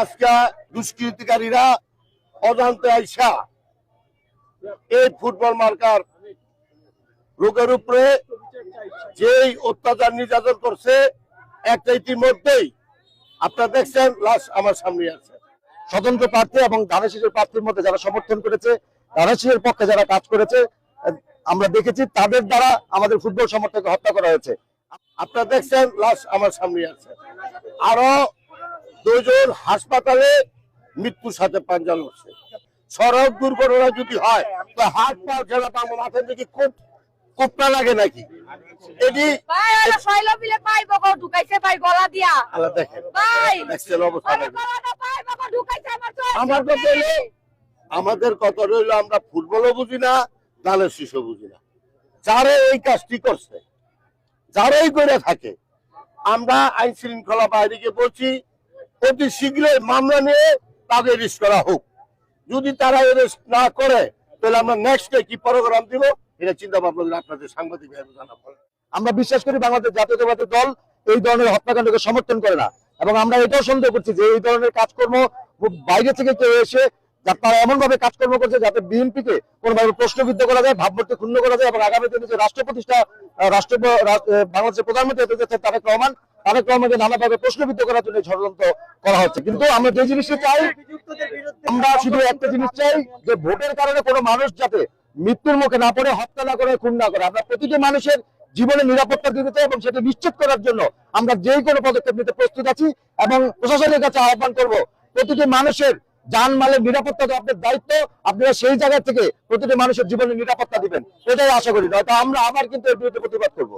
আজকে দুষ্কৃতিকারীরা অজান্তে আইসা এই ফুটবল মার্কার লোকের উপরে যেই অত্যাচার নির্যাতন করছে, একটা ইতিমধ্যেই আপনারা দেখছেন, লাশ আমার সামনে আছে। স্বতন্ত্র প্রার্থী এবং ধানেশীষের প্রার্থীর মধ্যে যারা সমর্থন করেছে ধানেশীষের পক্ষে যারা কাজ করেছে, আমরা দেখেছি তাদের দ্বারা আমাদের ফুটবল সমর্থককে হত্যা করা হয়েছে। আপনারা দেখছেন, লাশ আমার সামনে আছে। আরও দুজন হাসপাতালে মৃত্যুর সাথে পাঞ্জা লড়ছে সড়ক দুর্ঘটনা যদি হয় তো হাত পা ঠেলা পাবো মাথায় দেখি খুব কোপটা লাগে নাকি? এটি আমার কথা হলো আমাদের কথা রইল আমরা ফুটবলও বুঝি না দানের শিশু বুঝি না। যারা এই কাজটি করছে যারাই করে থাকে আমরা আইন শৃঙ্খলা বাহিনীকে বলছি অতি শীঘ্রই মামলা নিয়ে তাদের রিস্ক করা হোক। যদি তারা এরেস্ট না করে, তাহলে আমরা নেক্সট ডে কি প্রোগ্রাম দিব, এটা চিন্তা ভাবনা আপনাদের সাংবাদিক আমরা বিশ্বাস করি বাংলাদেশ জাতীয়তাবাদী দল এই ধরনের হত্যাকাণ্ডকে সমর্থন করে না। এবং আমরা এটাও সন্দেহ করছি যে এই ধরনের কাজকর্ম বাইরে থেকে কেউ এসে তারা এমন ভাবে কাজকর্ম করছে যাতে বিএনপি কে কোনোভাবে প্রশ্নবিদ্ধ করা যায়, ভাবমূর্তি ক্ষুণ্ণ করা যায় এবং আগামী দিনে যে রাষ্ট্র প্রতিষ্ঠা, রাষ্ট্র বাংলাদেশের প্রধানমন্ত্রী হতে যাচ্ছে তারেক রহমান তারেক রহমানকে নানাভাবে প্রশ্নবিদ্ধ করার জন্য ষড়যন্ত্র করা হচ্ছে। কিন্তু আমরা যে জিনিসটা চাই, আমরা শুধু একটা জিনিস চাই যে ভোটের কারণে কোনো মানুষ যাতে মৃত্যুর মুখে না পড়ে, হত্যা না করে, খুন না করে। আমরা প্রতিটি মানুষের জীবনে নিরাপত্তা দিতে চাই এবং সেটা নিশ্চিত করার জন্য আমরা যে কোনো পদক্ষেপ নিতে প্রস্তুত আছি এবং প্রশাসনের কাছে আহ্বান করব, প্রতিটি মানুষের জানমালের নিরাপত্তা আপনার দায়িত্ব, আপনারা সেই জায়গা থেকে প্রতিটি মানুষের জীবনে নিরাপত্তা দিবেন। এটাই আশা করি। নয়তো আমরা আবার কিন্তু এর বিরুদ্ধে প্রতিবাদ করব।